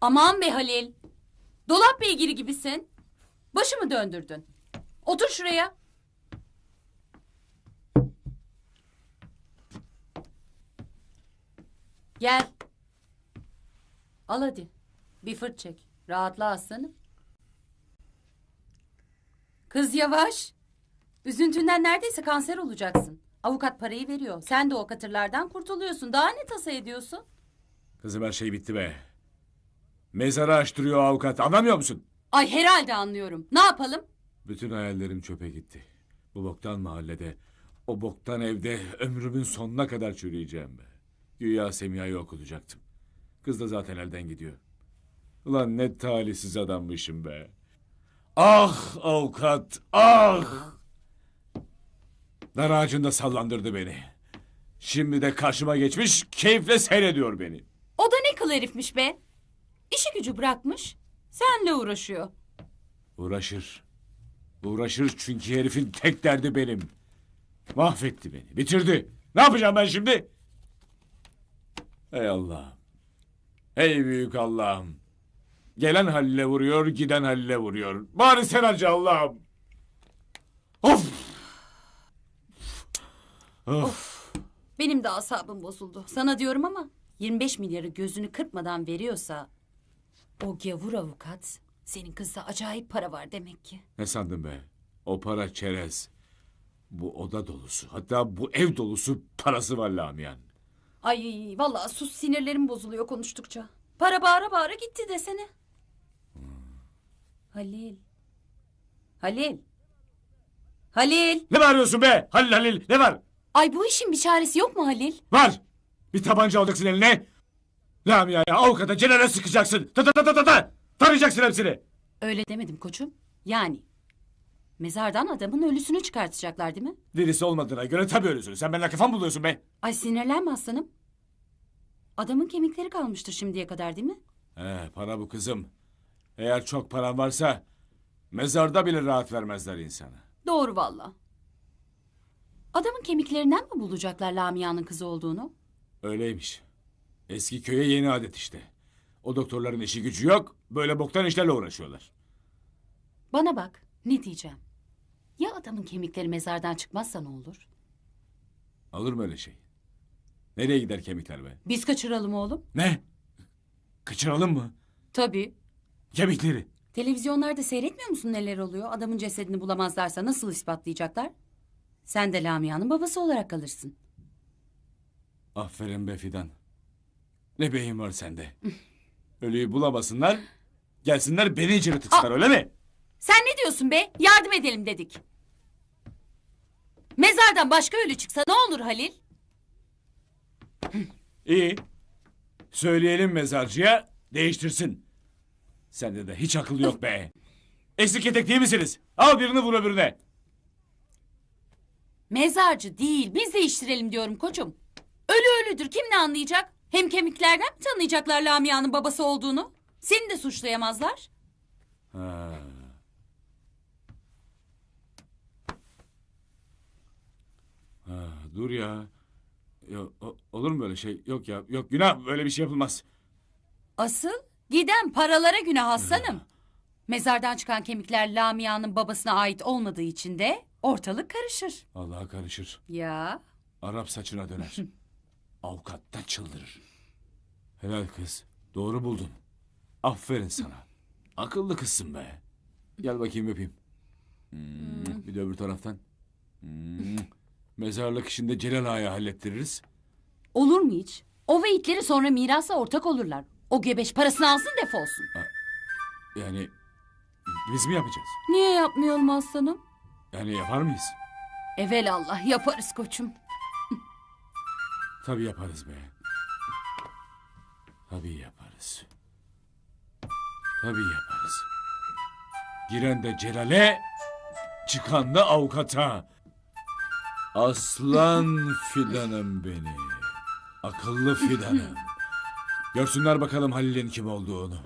Aman be Halil. Dolap beygiri gibisin. Başımı döndürdün. Otur şuraya. Gel. Al hadi. Bir fırt çek. Rahatla aslanım. Kız yavaş. Üzüntünden neredeyse kanser olacaksın. Avukat parayı veriyor. Sen de o katırlardan kurtuluyorsun. Daha ne tasa ediyorsun? Kızım her şey bitti be. Mezarı açtırıyor avukat. Anlamıyor musun? Ay herhalde anlıyorum. Ne yapalım? Bütün hayallerim çöpe gitti. Bu boktan mahallede, o boktan evde ömrümün sonuna kadar çürüyeceğim be. Güya Semiha'yı okutacaktım. Kız da zaten elden gidiyor. Ulan ne talihsiz adammışım be. Ah avukat, ah! Dar ağacında sallandırdı beni. Şimdi de karşıma geçmiş, keyifle seyrediyor beni. O da ne kıl herifmiş be. İşi gücü bırakmış. Senle uğraşıyor. Uğraşır. Uğraşır çünkü herifin tek derdi benim. Mahvetti beni, bitirdi. Ne yapacağım ben şimdi? Ey Allah'ım. Ey büyük Allah'ım. Gelen Halil'e vuruyor, giden Halil'e vuruyor. Bari sen acı Allah'ım. Of! Of! Benim de asabım bozuldu. Sana diyorum ama 25 milyarı gözünü kırpmadan veriyorsa o gavur avukat senin kızda acayip para var demek ki. Ne sandın be? O para çerez. Bu oda dolusu, hatta bu ev dolusu parası var Lamian. Ay vallahi sus sinirlerim bozuluyor konuştukça. Para bağıra bağıra gitti desene. Halil. Halil. Halil. Ne bağırıyorsun be? Halil Halil ne var? Ay bu işin bir çaresi yok mu Halil? Var. Bir tabanca alacaksın eline. Lamia'ya, avukata, Celal'e sıkacaksın. Ta ta ta ta ta ta. Tarayacaksın hepsini. Öyle demedim koçum. Yani. Mezardan adamın ölüsünü çıkartacaklar değil mi? Dirisi olmadığına göre tabii öylesin. Sen benimle kafam buluyorsun be. Ay sinirlenme aslanım. Adamın kemikleri kalmıştır şimdiye kadar değil mi? He, para bu kızım. Eğer çok paran varsa mezarda bile rahat vermezler insana. Doğru valla. Adamın kemiklerinden mi bulacaklar Lamia'nın kızı olduğunu? Öyleymiş. Eski köye yeni adet işte. O doktorların işi gücü yok. Böyle boktan işlerle uğraşıyorlar. Bana bak ne diyeceğim. Ya adamın kemikleri mezardan çıkmazsa ne olur? Olur mu öyle şey? Nereye gider kemikler be? Biz kaçıralım oğlum. Ne? Kaçıralım mı? Tabii. Kemikleri. Televizyonlarda seyretmiyor musun neler oluyor? Adamın cesedini bulamazlarsa nasıl ispatlayacaklar? Sen de Lamia'nın babası olarak kalırsın. Aferin be Fidan. Ne beyin var sende. Ölüyü bulamasınlar. Gelsinler beni içeri tıksınlar öyle mi? Sen ne diyorsun be? Yardım edelim dedik. Mezardan başka ölü çıksa ne olur Halil? İyi. Söyleyelim mezarcıya değiştirsin. Sende de hiç akıl yok be. Eksik etek değil misiniz? Al birini vur öbürüne. Mezarcı değil biz değiştirelim diyorum koçum. Ölü ölüdür kim ne anlayacak? Hem kemiklerden mi tanıyacaklar Lamia'nın babası olduğunu? Seni de suçlayamazlar. Ha. Ha, dur ya. Yo, o- olur mu böyle şey? Yok ya. Yok günah böyle bir şey yapılmaz. Asıl giden paralara günah aslanım. Mezardan çıkan kemikler Lamia'nın babasına ait olmadığı için de ortalık karışır. Allah'a karışır. Ya Arap saçına döner. Avukat da çıldırır. Helal kız. Doğru buldun. Aferin sana. Akıllı kızsın be. Gel bakayım öpeyim. Hmm, Bir de öbür taraftan. Hmm. Mezarlık işinde Celal Ağa'ya hallettiririz. olur mu hiç? O ve itleri sonra mirasa ortak olurlar. O gebeş parasını alsın defolsun. Yani biz mi yapacağız? Niye yapmayalım aslanım? Yani yapar mıyız? Evelallah yaparız koçum. Tabii yaparız be. Tabii yaparız. Tabii yaparız. Giren de Celal'e, çıkan da avukata. Aslan fidanım beni. Akıllı fidanım. Görsünler bakalım Halil'in kim olduğunu.